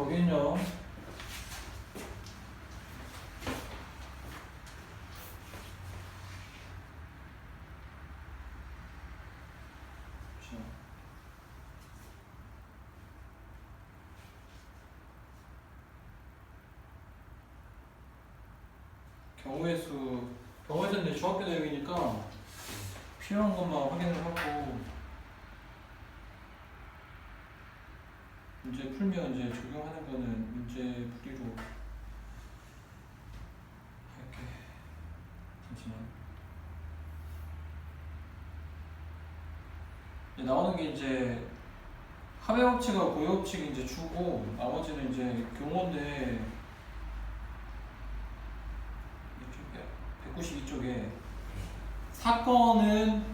자. 경우의 수, 경우의 수는 이제 중학교 내용이니까 필요한 것만 확인을 하고 문제 풀면 이제 적용하는 거는 문제 풀이로 할게. 잠시만. 이제 나오는 게 이제 합의 법칙과 고유 법칙이 이제 주고 나머지는 이제 이쪽에 192쪽에 사건은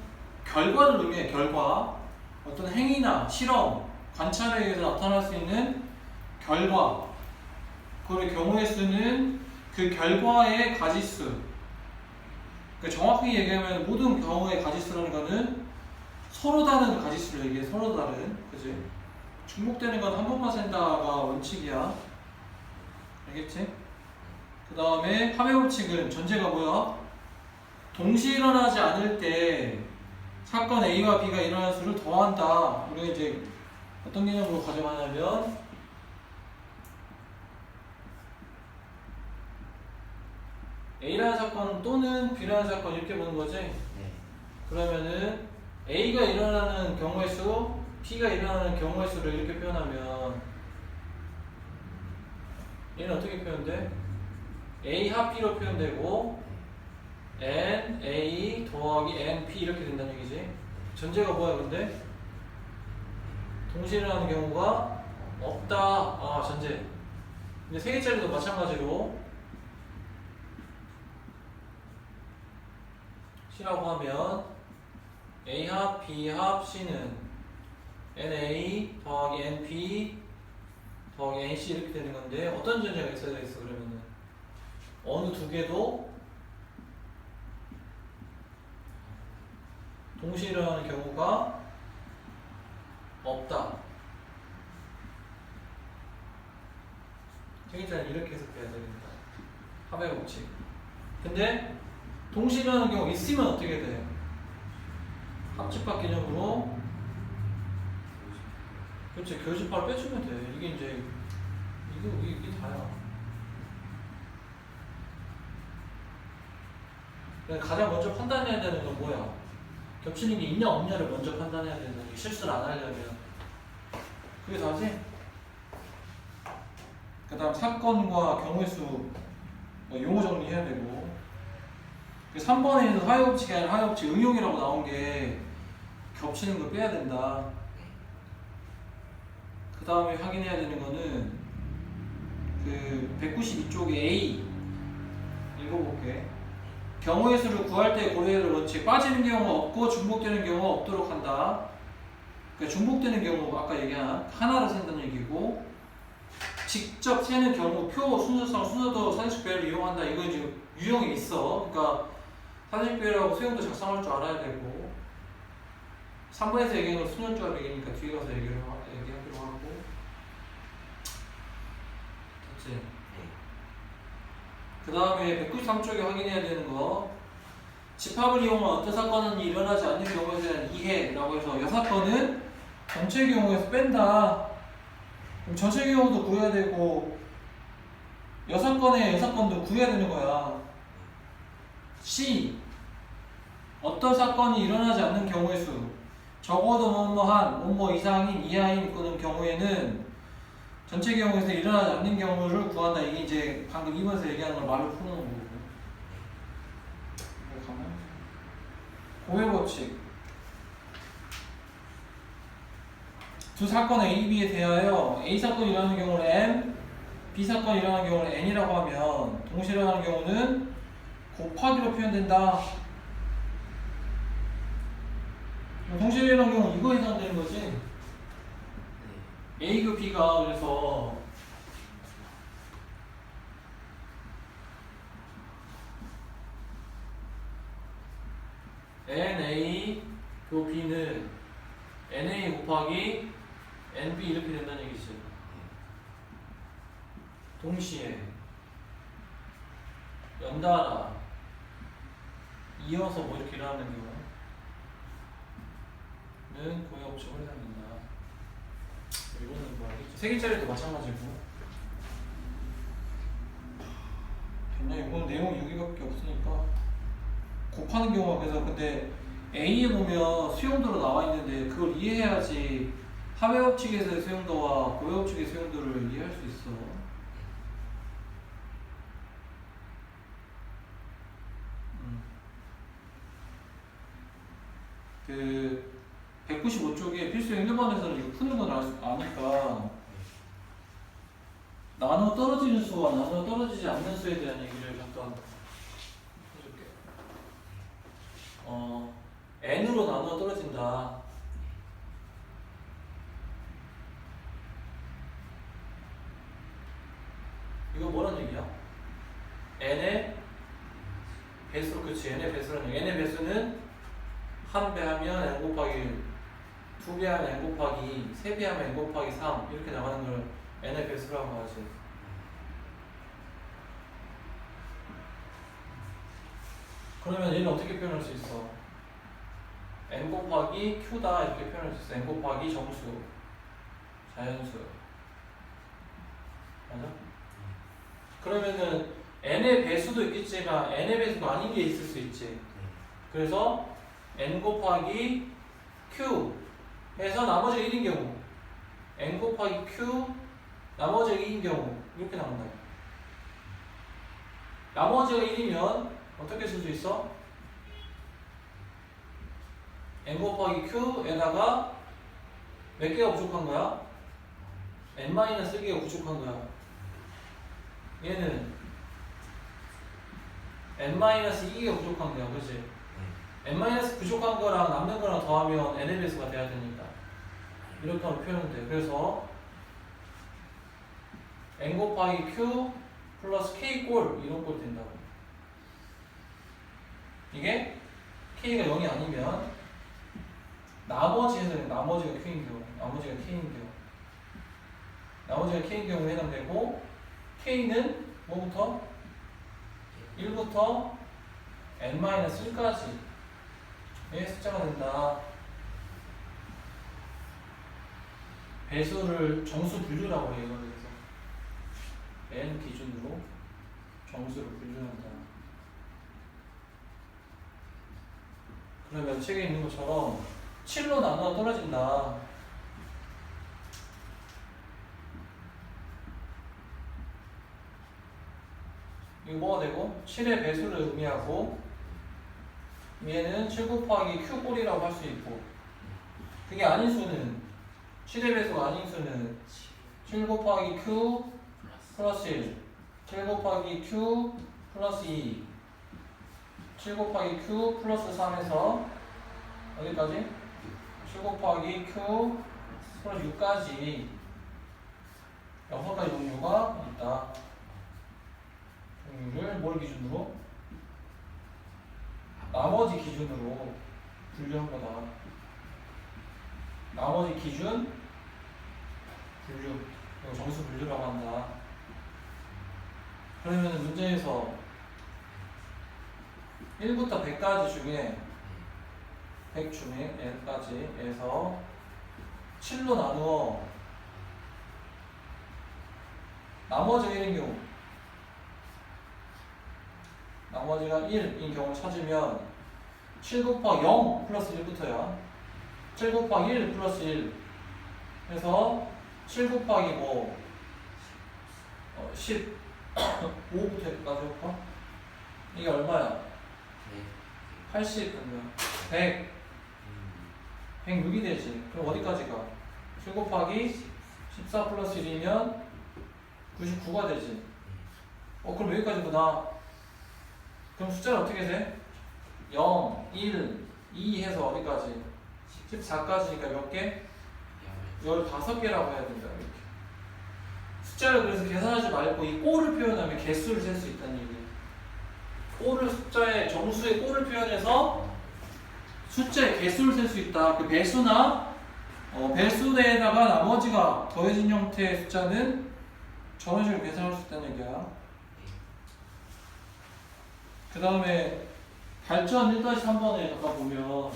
결과를 의미해 결과 어떤 행위나 실험 관찰에 의해서 나타날 수 있는 결과. 그리고 경우의 수는 그 결과의 가지수. 그러니까 정확히 얘기하면 모든 경우의 가지수라는 거는 서로 다른 가지수를 얘기해 서로 다른. 그지? 중복되는 건 한 번만 센다가 원칙이야. 알겠지? 그 다음에 합의 법칙은 전제가 뭐야? 동시에 일어나지 않을 때 사건 A와 B가 일어난 수를 더한다. 우리가 이제 어떤 개념으로 가정하냐면 A라는 사건 또는 B라는 사건 이렇게 보는 거지 네. 그러면은 A가 일어나는 경우의 수, B가 일어나는 경우의 수를 이렇게 표현하면 얘는 어떻게 표현돼? A 합 B로 표현되고 N A 더하기 N P 이렇게 된다는 얘기지. 전제가 뭐야 근데? 동시에 일어나는 경우가 없다. 아 전제. 근데 세 개짜리도 마찬가지로 C라고 하면 A 합 B 합 C는 NA 더하기 NP 더하기 NC 이렇게 되는 건데 어떤 전제가 있어야 되겠어 그러면은 어느 두 개도 동시에 일어나는 경우가 없다. 생일자는 이렇게 해석해야 됩니다. 합의 법칙. 근데 일어나는 경우 있으면 어떻게 돼? 합집합 개념으로 그렇지 교집합을 빼주면 돼. 이게 이제 이게 이게, 이게 다야. 그러니까 가장 먼저 판단해야 되는 건 뭐야? 겹치는 게 있냐 없냐를 먼저 판단해야 되는 게 실수를 안 하려면. 그게 다지? 그 다음 사건과 경우의 수뭐 용어 정리해야 되고. 3번에는 화요법칙이 아니라 화요법칙 응용이라고 나온 게 겹치는 거 빼야 된다. 그 다음에 확인해야 되는 거는 그 192쪽에 A 읽어볼게 경우의 수를 구할 때될 원칙 빠지는 경우가 없고 중복되는 경우가 없도록 한다. 그러니까 중복되는 경우 아까 얘기한 하나를 센다는 얘기고 직접 세는 경우 표 순서상 순서도 사진식 배열을 이용한다. 이거 이제 유형이 있어. 그러니까 사진식 배열하고 수용도 작성할 줄 알아야 되고 3번에서 얘기한 건 수년조합 얘기니까 뒤에 가서 얘기를 하, 얘기하기로 하고 됐지? 네. 그 다음에 193쪽에 확인해야 되는 거. 집합을 이용한 어떤 사건은 일어나지 않는 경우에 대한 이해라고 해서 여 사건은 전체 경우에서 뺀다. 그럼 전체 경우도 구해야 되고 여 사건의 여사건도 구해야 되는 거야. C. 어떤 사건이 일어나지 않는 경우의 수. 적어도 뭐뭐한 뭐뭐 이상인 이하인 그런 경우에는 전체 경우에서 일어나지 않는 경우를 구한다. 이게 이제 방금 2번에서 얘기하는 걸 말로 푸는 거고. 이거 가면 고해 법칙. 두 사건의 A, B에 대하여 A 사건이 일어나는 경우는 M, B 사건이 일어나는 경우는 N이라고 하면 동시에 일어나는 경우는 곱하기로 표현된다. 동시에 일어나는 경우 이거 해당되는 거지. A급 B가 그래서 NA 교 B는 NA 곱하기 NB 이렇게 된다는 얘기지. 동시에 연달아 이어서 뭐 이렇게 일어나는 경우는 법칙으로 해당된다. 이거는 뭐 개짜리도 마찬가지고. 됐냐? 이거는 내용이 여기밖에 없으니까 곱하는 경우가 그래서 근데 A에 보면 수용도로 나와 있는데 그걸 이해해야지 합의 법칙에서의 수용도와 고유 법칙의 수용도를 이해할 수 있어. 음. 그 195쪽에 필수형 1번에서는 이거 푸는 건 아니까 나눠 떨어지는 수와 나눠 떨어지지 않는 수에 대한 얘기를 잠깐 해줄게. 어, n으로 나눠 떨어진다. 이거 뭐란 얘기야? n의 배수, 그치, n의 배수라는 얘기. n의 배수는 한 배 하면 n 곱하기 1, 두 배 하면 n 곱하기 2, 세 배 하면 n 곱하기 3 이렇게 나가는 걸 n의 배수라고 하지. 그러면 얘는 어떻게 표현할 수 있어? n 곱하기 q다 이렇게 표현할 수 있어. n 곱하기 정수, 자연수. 맞아? 그러면은 n의 배수도 있겠지만 n의 배수가 아닌 게 있을 수 있지. 그래서 n 곱하기 q 해서 나머지가 1인 경우 n 곱하기 q 나머지가 2인 경우 이렇게 나온다. 나머지가 1이면 어떻게 쓸 수 있어? n 곱하기 q에다가 몇 개가 부족한 거야? n-1개가 부족한 거야. 얘는 n-2개가 부족한 거야. 그지? n- 부족한 거랑 남는 거랑 더하면 n의 배수가 돼야 되니까. 이렇게 하면 표현돼. 그래서 n 곱하기 q 플러스 k 꼴 이런 꼴 된다고. 이게 k가 0이 아니면 나머지 해서 나머지가 q인 경우, 나머지가 k인 경우, 나머지가 k인 경우에 해당되고 k는 뭐부터 1부터 n-1까지 의 숫자가 된다. 배수를 정수 분류라고 해요. 그래서 n 기준으로 정수를 분류한다. 그러면 책에 있는 것처럼 7로 나눠 떨어진다. 이거 뭐가 되고 7의 배수를 의미하고 얘는 7 곱하기 q 꼴이라고 할 수 있고 그게 아닌 수는 7의 배수가 아닌 수는 7 곱하기 q 플러스 1 7 곱하기 q 플러스 2 7 곱하기 q 플러스 3에서 어디까지? 7 곱하기 q 플러스 6까지 6가지 종류가 있다 종류를 뭘 기준으로? 나머지 기준으로 분류한 거다. 나머지 기준 이거 정수 분류라고 한다. 그러면 문제에서 1부터 100까지 중에 100 중에 n까지 에서 7로 나누어 나머지 1인 경우 나머지가 1인 경우를 찾으면 7 곱하기 0 플러스 1부터야 7 곱하기 1 플러스 1 해서 7 곱하기 뭐 어, 10 5부터 100까지 할까? 이게 얼마야? 80 그러면 100 106이 되지 그럼 어디까지 가? 7 곱하기 14 플러스 1이면 99가 되지 어 그럼 여기까지구나 그럼 숫자는 어떻게 돼? 0, 1, 2 해서 어디까지? 14까지니까 몇 개? 15개라고 해야 된다 이렇게. 숫자를 그래서 계산하지 말고 이 꼴을 표현하면 개수를 셀 수 있다는 얘기예요. 꼴을 숫자의 정수의 꼴을 표현해서 숫자의 개수를 셀 수 있다. 그 배수나 어, 배수에다가 나머지가 더해진 형태의 숫자는 저런 식으로 계산할 수 있다는 얘기야. 그 다음에 발전 1-3번에 아까 보면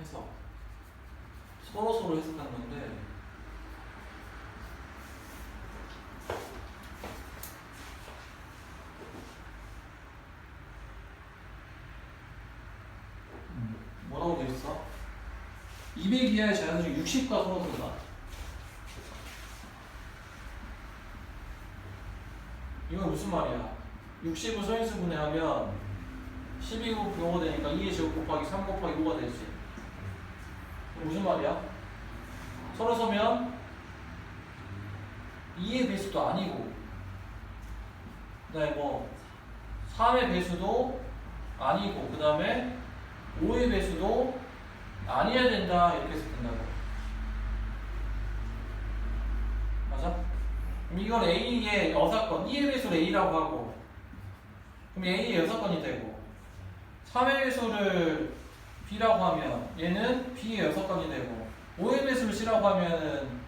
해석 서로 서로 해석하는 건데 음, 뭐라고 돼 있어? 200 이하의 자연수 60과 서로서다. 이건 무슨 말이야? 60을 소인수 분해하면 12곱 용어 되니까 2의 제곱 곱하기 3 곱하기 5가 되지. 무슨 말이야? 서로 서면 2의 배수도 아니고 그 다음에 뭐 3의 배수도 아니고 그 다음에 5의 배수도 아니어야 된다 이렇게 해서 된다고 맞아? 그럼 이건 A의 여사건 2의 배수를 A라고 하고 그럼 A의 여사건이 되고 3의 배수를 B라고 하면 얘는 B의 여사건이 되고 5의 배수를 C라고 하면은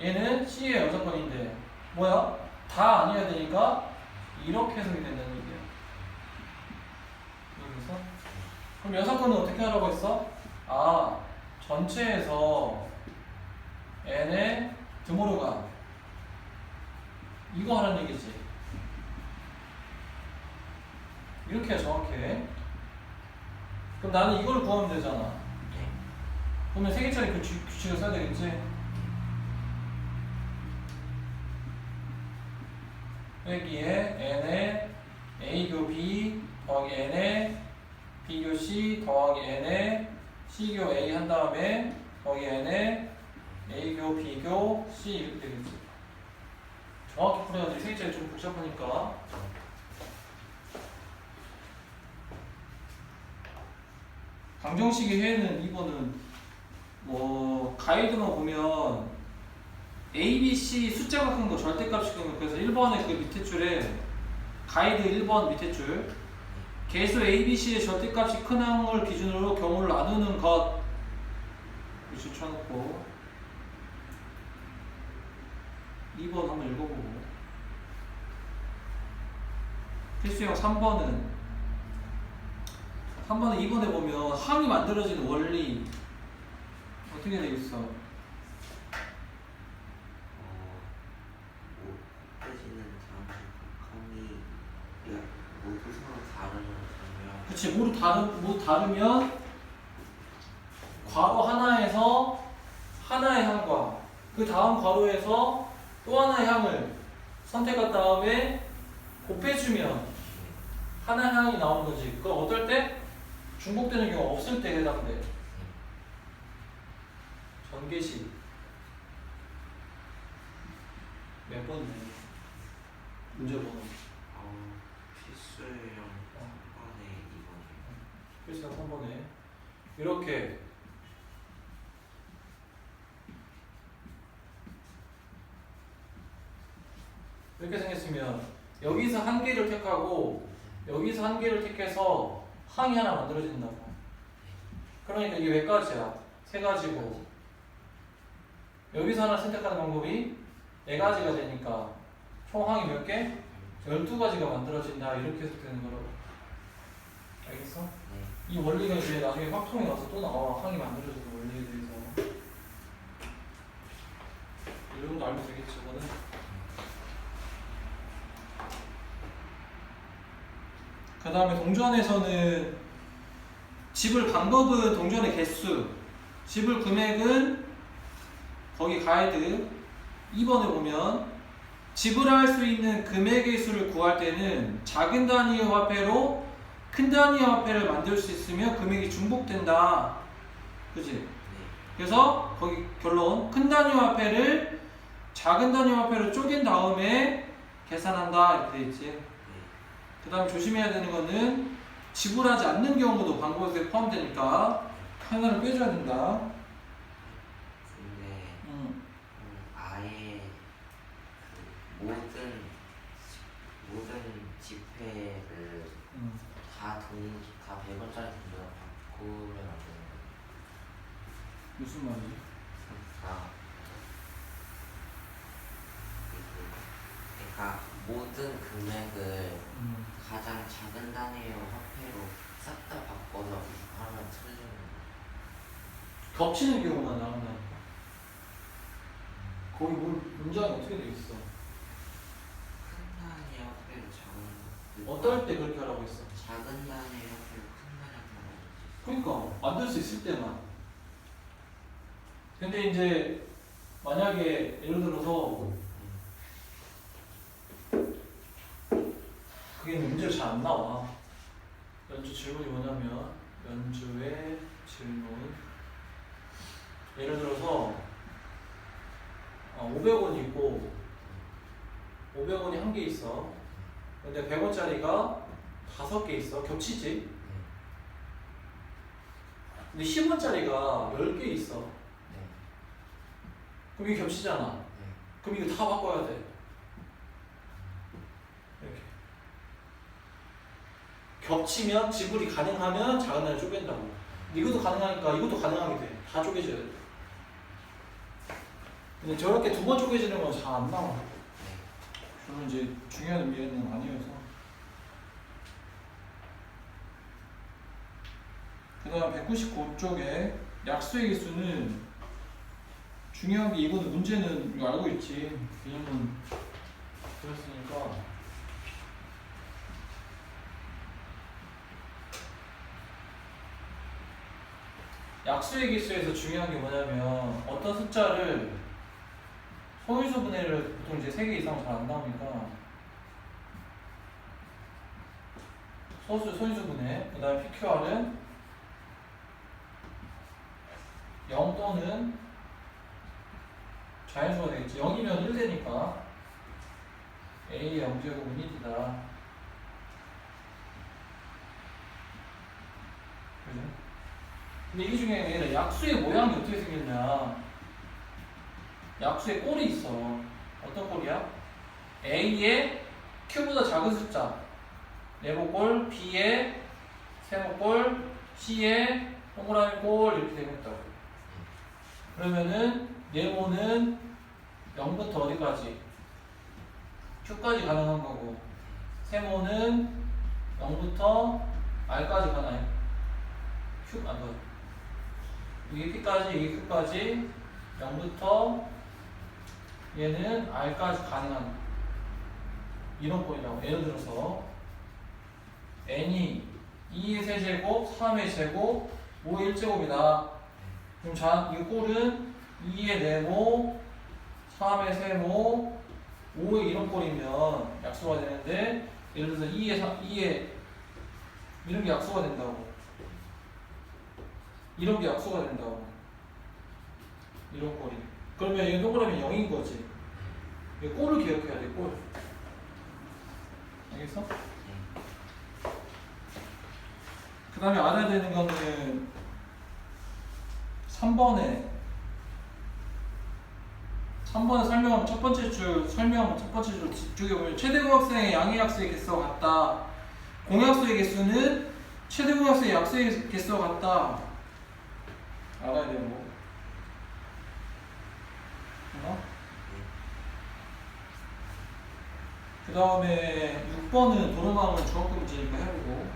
얘는 C의 여사건인데 뭐야? 다 아니어야 되니까 이렇게 해석이 된다는 얘기야 여기서 그럼 여사건은 어떻게 하라고 했어? 아 전체에서 n의 드모르간 이거 하는 얘기지 이렇게 정확해 그럼 나는 이걸 구하면 되잖아 그러면 세 개짜리 그 규- 규칙을 써야 되겠지? 빼기에 n의 a교 b 더하기 n의 b교 c 더하기 n의 c교 a 한 다음에 더하기 n의 a교 b교 c 이렇게 되겠지. 정확히 풀어야지. 세 개짜리 좀 복잡하니까. 방정식의 해는 이거는 뭐 가이드만 보면 A, B, C 숫자가 큰 거 절대값이 큰 거. 그래서 1번의 그 밑에 줄에 가이드 1번 밑에 줄. 개수 A, B, C의 절대값이 큰 항을 기준으로 경우를 나누는 것. 이렇게 쳐놓고. 2번 한번 읽어보고. 필수형 3번은. 3번은 2번에 보면 항이 만들어지는 원리 어떻게 되겠어? 어, 모두 서로 그치 모두 다르 모두 다르면 괄호 하나에서 하나의 향과 그 다음 괄호에서 또 하나의 향을 선택한 다음에 곱해주면 하나의 향이 나오는 거지. 그건 어떨 때? 중복되는 경우 없을 때 해당돼. 전개식 몇 번이네? 문제 번호. 어, 필수형 3번에 2번이요 필수가 3번에 이렇게 이렇게 생겼으면 여기서 한 개를 택하고 여기서 한 개를 택해서 항이 하나 만들어진다고 그러니까 이게 몇 가지야? 세 가지고 여기서 하나 선택하는 방법이 네 가지가 되니까 총 항이 몇 개? 12가지가 만들어진다. 이렇게 해석되는 거라고. 알겠어? 네. 이 원리가 이제 나중에 확통이 와서 또 나와. 항이 만들어지는 원리에 대해서. 이 정도 알면 되겠지 이거는? 그 다음에 동전에서는 집을 방법은 동전의 개수. 집을 금액은 거기 가이드 2번에 보면 지불할 수 있는 금액의 수를 구할 때는 작은 단위의 화폐로 큰 단위의 화폐를 만들 수 있으면 금액이 중복된다. 그지? 네. 그래서 거기 결론 큰 단위 화폐를 작은 단위 화폐로 쪼갠 다음에 계산한다 이렇게 돼 있지. 네. 그 다음에 조심해야 되는 거는 지불하지 않는 경우도 방법에 포함되니까 하나를 빼줘야 된다. 근데 음. 음, 아예 그 모든 모든 지폐를 음. 다 다돈다 100원짜리 돈으로 바꾸면 안 되는 거예요. 무슨 말이지? 그러니까 그러니까 모든 금액을 음. 가장 작은 단위의 화폐로 싹 다 바꿔서 하면 틀리는 거예요. 겹치는 경우만 나온다니까. 거기 문, 문장이 어떻게 돼 있어? 큰 단위의 화폐로 작은 어떨 때 그렇게 하라고 했어? 작은 단위의 화폐로 큰 단위의 화폐로 그러니까 만들 수 있을 때만. 근데 이제 만약에 예를 들어서 그게 문제로 잘안 나와. 연주 질문이 뭐냐면 연주의 질문. 예를 들어서 어, 500원이 있고 500원이 한 개 있어. 근데 100원짜리가 다섯 개 있어. 겹치지? 근데 10원짜리가 10개 있어. 네. 그럼 이게 겹치잖아. 네. 그럼 이거 다 바꿔야 돼. 이렇게. 겹치면 지불이 가능하면 작은 단위 쪼갠다고. 이것도 가능하니까 이것도 가능하게 돼. 다 쪼개져야 돼. 근데 저렇게 두 번 쪼개지는 건 잘 안 나와. 저는 이제 중요한 의미는 아니어서. 그 다음 199쪽에 약수의 개수는 중요한 게 이거는 문제는 이거 알고 있지. 개념은 그랬으니까. 약수의 개수에서 중요한 게 뭐냐면 어떤 숫자를 소유수 분해를 보통 이제 3개 이상 잘 안 나오니까 소수 소유수 분해 그 다음에 PQR은 0 또는 자연수가 되겠지. 0이면 1되니까 A의 0제곱은 1이다. 그죠? 근데 게 아니라 약수의 모양이 어떻게 생겼냐 약수의 꼴이 있어 어떤 꼴이야? A의 Q보다 작은 숫자 네모꼴 B의 세모꼴 C의 동그라미 꼴 이렇게 되겠다고 그러면은 네모는 0부터 어디까지? Q까지 가능한 거고 세모는 0부터 R까지 가나요? Q, 아, 뭐 이게 P까지 이게 Q까지 0부터 얘는 R까지 가능한 이런 꼴이라고. 예를 들어서 n이 2의 세제곱, 3의 제곱, 5의 1제곱이다. 그럼 자, 이 꼴은 2의 네모, 3의 세모, 5의 이런 꼴이면 약수가 되는데 예를 들어서 2의 3, 2의 이런 게 약수가 된다고. 이런 게 약수가 된다고. 이런 꼴이 그러면 이 동그라미 0인 거지 이 꼴을 기억해야 돼 꼴. 알겠어? 그 다음에 알아야 되는 거는 3번에 3번에 설명 첫 번째 줄 설명 첫 번째 줄 뒤쪽에 보면 최대공학생의 양의 약수의 개수와 같다. 공약수의 개수는 최대공학생의 약수의 개수와 같다. 알아야 되는 거. 어? 그 다음에 6번은 도로망은 중학교 문제니까 해보고.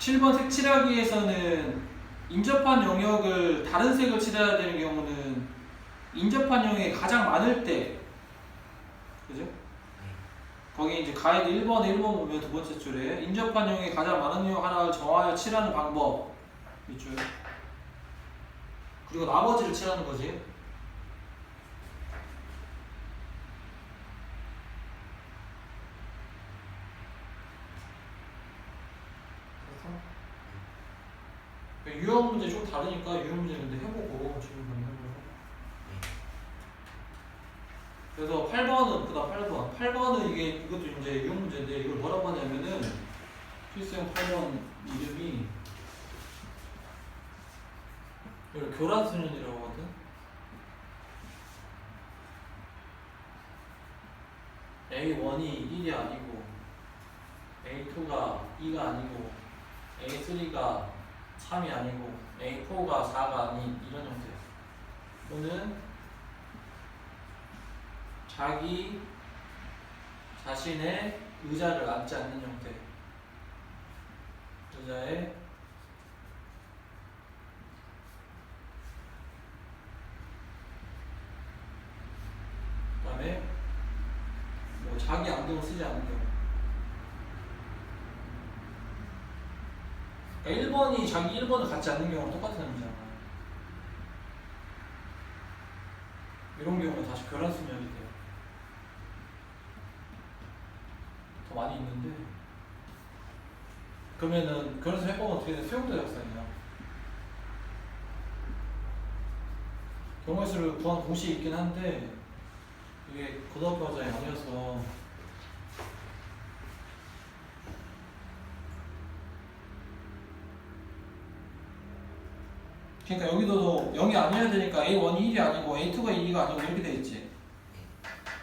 7번 색 칠하기에서는 인접한 영역을 다른 색을 칠해야 되는 경우는 인접한 영역이 가장 많을 때. 그죠? 거기 이제 가이드 1번에 1번 보면 두 번째 줄에 인접한 영역이 가장 많은 영역 하나를 정하여 칠하는 방법. 이줄. 그리고 나머지를 칠하는 거지 그래서 유형 문제 좀 다르니까 유형 문제 근데 해보고 지금 한번 해보고. 그래서 8번은 그다음 8번. 8번은 이게 이것도 이제 유형 문제인데 이걸 뭐라고 하냐면은 필수형 8번 이름이 이걸 교란 수련이라고 하거든. A1이 1이 아니고 A2가 2가 아니고 A3가 3이 아니고 A4가 4가 아닌 이런 형태 또는 자기 자신의 의자를 앉지 않는 형태. 의자에 그다음에 뭐 자기 안경을 쓰지 않는 경우 그러니까 1번이 자기 1번을 갖지 않는 경우랑 똑같은 의미잖아. 이런 경우는 다시 교란순열이 돼요. 더 많이 있는데. 그러면은 교란순 해보면 어떻게 돼? 수용도 약상이야. 경우의 수를 구한 공식이 있긴 한데 이게 고등학교 과정이 아니어서 그러니까 여기도 0이 아니어야 되니까 A1이 1이 아니고 A2가 2가 아니고 이렇게 돼 있지.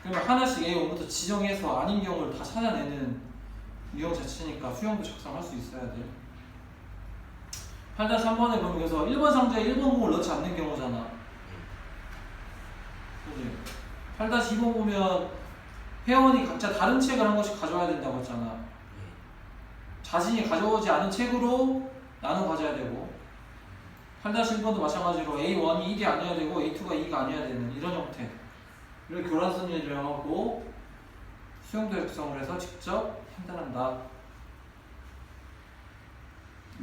그러면 하나씩 A1부터 지정해서 아닌 경우를 다 찾아내는 유형 자체니까 수형도 작성할 수 있어야 돼. 8-3번에 보면 그래서 1번 상자에 1번 공을 넣지 않는 경우잖아. 그지? 8-2번 보면 회원이 각자 다른 책을 한 권씩 가져와야 된다고 했잖아. 네. 자신이 가져오지 않은 책으로 나눠 가져야 되고 8-1번도 마찬가지로 A1이 1이 아니어야 되고 A2가 2가 아니어야 되는 이런 형태 이를 교란선이라고 하고 수용도 역성을 해서 직접 판단한다.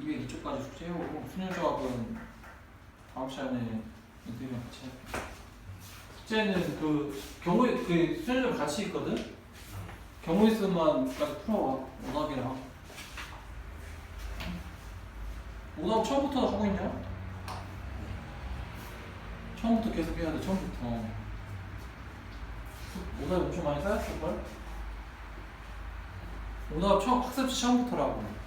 202쪽까지 숙제해오고 수능조합은 다음 시간에 이들이랑 같이 할게 숙제는 그 경우에 그 수능조합 같이 있거든? 경우의 수만까지 풀어와 오답이랑. 오답 처음부터 하고 있냐? 처음부터 계속 해야 돼 처음부터 오답 엄청 많이 쌓였을걸? 오답 처음 학습지 처음부터라고